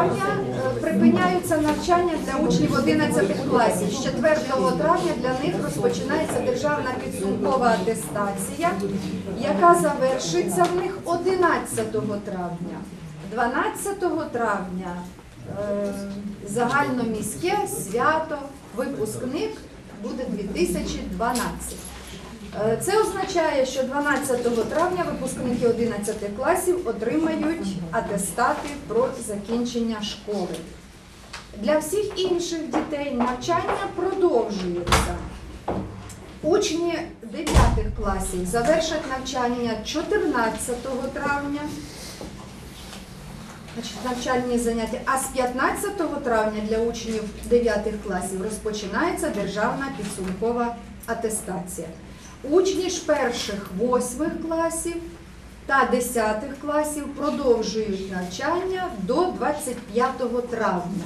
травня е, припиняються навчання для учнів 11 класів. З 4 травня для них розпочинається державна підсумкова атестація, яка завершиться в них 11 травня. 12 травня е, загальноміське свято, випускник буде 2012. Е, Це означає, що 12 травня випускники 11 класів отримають атестати про закінчення школи. Для всіх інших дітей навчання продовжується. Учні 9 класів завершать навчання 14 травня, навчальні заняття, а з 15 травня для учнів 9 класів розпочинається державна підсумкова атестація. Учні ж перших 8 класів та 10 класів продовжують навчання до 25 травня.